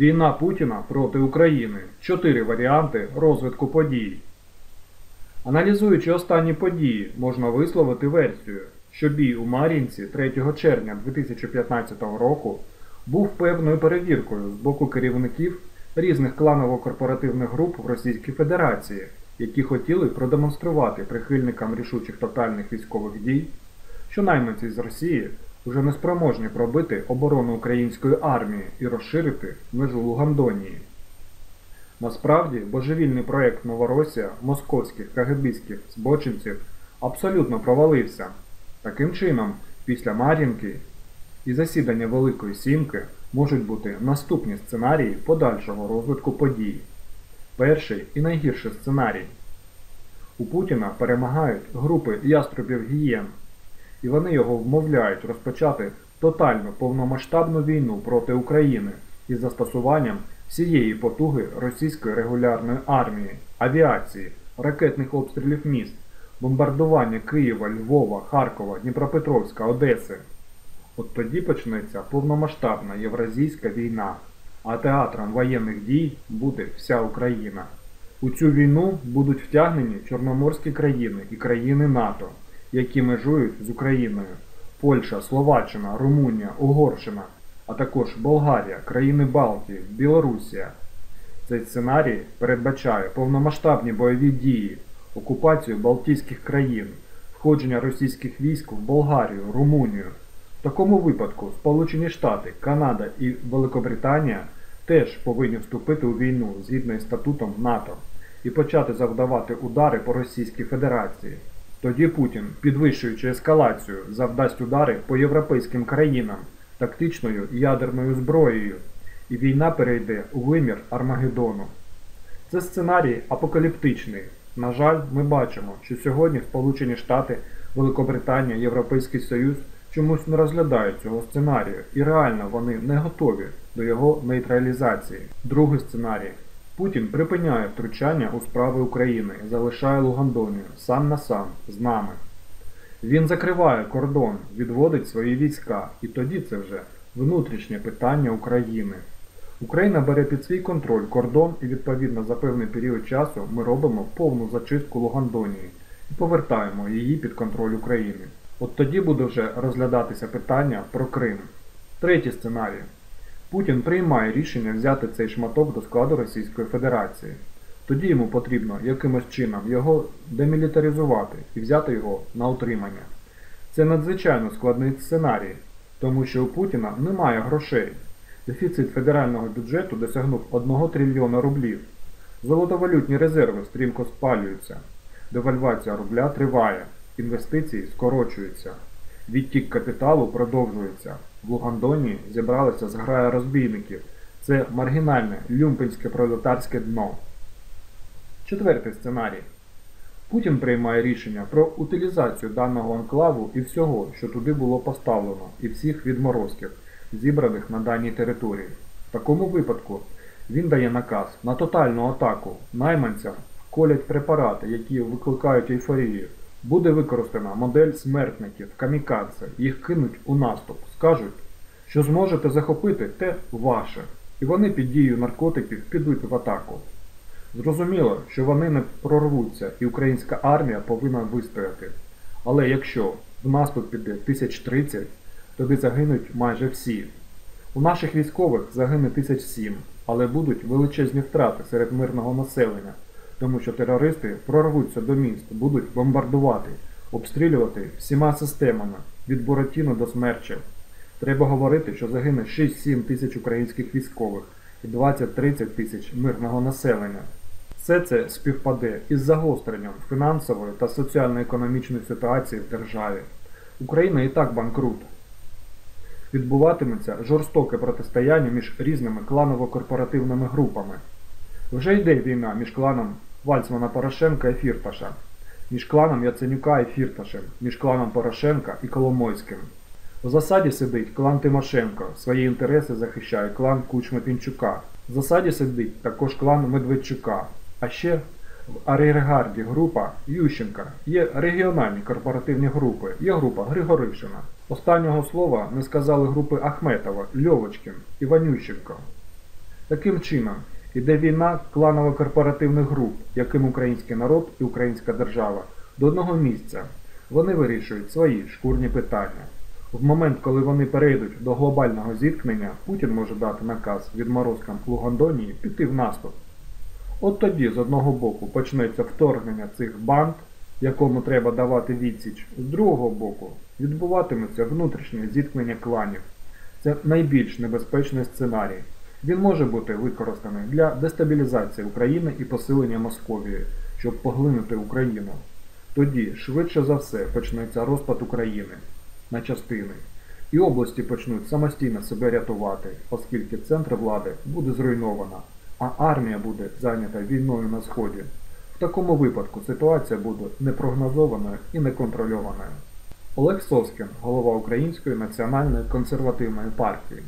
Війна Путіна проти України. Чотири варіанти розвитку подій. Аналізуючи останні події, можна висловити версію, що бій у Мар'їнці 3 червня 2015 року був певною перевіркою з боку керівників різних кланово-корпоративних груп в Російській Федерації, які хотіли продемонструвати прихильникам рішучих тотальних військових дій, що найманці з Росії вже не спроможні пробити оборону української армії і розширити межу Лугандонії. Насправді, божевільний проект Новоросія московських кагебістських збочинців абсолютно провалився. Таким чином, після Мар'їнки і засідання Великої Сімки можуть бути наступні сценарії подальшого розвитку подій. Перший і найгірший сценарій. У Путіна перемагають групи яструбів гієн, і вони його вмовляють розпочати тотальну повномасштабну війну проти України із застосуванням всієї потуги російської регулярної армії, авіації, ракетних обстрілів міст, бомбардування Києва, Львова, Харкова, Дніпропетровська, Одеси. От тоді почнеться повномасштабна євразійська війна, а театром воєнних дій буде вся Україна. У цю війну будуть втягнені чорноморські країни і країни НАТО, які межують з Україною: Польща, Словаччина, Румунія, Угорщина, а також Болгарія, країни Балтії, Білорусія. Цей сценарій передбачає повномасштабні бойові дії, окупацію Балтійських країн, входження російських військ в Болгарію, Румунію. В такому випадку Сполучені Штати, Канада і Великобританія теж повинні вступити у війну згідно із статутом НАТО і почати завдавати удари по Російській Федерації. Тоді Путін, підвищуючи ескалацію, завдасть удари по європейським країнам тактичною ядерною зброєю, і війна перейде у вимір Армагеддону. Це сценарій апокаліптичний. На жаль, ми бачимо, що сьогодні Сполучені Штати, Великобританія, Європейський Союз чомусь не розглядають цього сценарію, і реально вони не готові до його нейтралізації. Другий сценарій. Путін припиняє втручання у справи України залишає Лугандонію сам на сам з нами. Він закриває кордон, відводить свої війська, і тоді це вже внутрішнє питання України. Україна бере під свій контроль кордон і відповідно за певний період часу ми робимо повну зачистку Лугандонії і повертаємо її під контроль України. От тоді буде вже розглядатися питання про Крим. Третій сценарій. Путін приймає рішення взяти цей шматок до складу Російської Федерації. Тоді йому потрібно якимось чином його демілітаризувати і взяти його на утримання. Це надзвичайно складний сценарій, тому що у Путіна немає грошей. Дефіцит федерального бюджету досягнув 1 трильйона рублів. Золотовалютні резерви стрімко спалюються. Девальвація рубля триває, інвестиції скорочуються. Відтік капіталу продовжується. В Лугандоні зібралися зграя розбійників. Це маргінальне люмпенське пролетарське дно. Четвертий сценарій. Путін приймає рішення про утилізацію даного анклаву і всього, що туди було поставлено, і всіх відморозків, зібраних на даній території. В такому випадку він дає наказ на тотальну атаку. Найманцям колять препарати, які викликають ейфорію. Буде використана модель смертників, камікадзе, їх кинуть у наступ, скажуть, що зможете захопити те ваше, і вони під дією наркотиків підуть в атаку. Зрозуміло, що вони не прорвуться і українська армія повинна вистояти. Але якщо в наступ піде 1030, тоді загинуть майже всі. У наших військових загине 1007, але будуть величезні втрати серед мирного населення тому що терористи прорвуться до міст, будуть бомбардувати, обстрілювати всіма системами від Буратіно до смерчів. Треба говорити, що загине 6-7 тисяч українських військових і 20-30 тисяч мирного населення. Все це співпаде із загостренням фінансової та соціально-економічної ситуації в державі. Україна і так банкрут. Відбуватиметься жорстоке протистояння між різними кланово-корпоративними групами. Вже йде війна між кланом Вальцмана Порошенка і Фірташа, між кланом Яценюка і Фірташем, між кланом Порошенка і Коломойським. У засаді сидить клан Тимошенко, свої інтереси захищає клан Кучми Пінчука. В засаді сидить також клан Медведчука. А ще в ар'єргарді група Ющенка. Є регіональні корпоративні групи, є група Григоришина. Останнього слова не сказали групи Ахметова, Льовочкін, Іванющенко. Таким чином, іде війна кланово-корпоративних груп, яким український народ і українська держава до одного місця. Вони вирішують свої шкурні питання. В момент, коли вони перейдуть до глобального зіткнення, Путін може дати наказ відморозкам Лугандонії піти в наступ. От тоді з одного боку почнеться вторгнення цих банд, якому треба давати відсіч, з другого боку відбуватиметься внутрішнє зіткнення кланів. Це найбільш небезпечний сценарій. Він може бути використаний для дестабілізації України і посилення Московії, щоб поглинути Україну. Тоді, швидше за все, почнеться розпад України на частини, і області почнуть самостійно себе рятувати, оскільки центр влади буде зруйновано, а армія буде зайнята війною на сході. В такому випадку ситуація буде непрогнозованою і неконтрольованою. Олег Соскін, голова Української національної консервативної партії.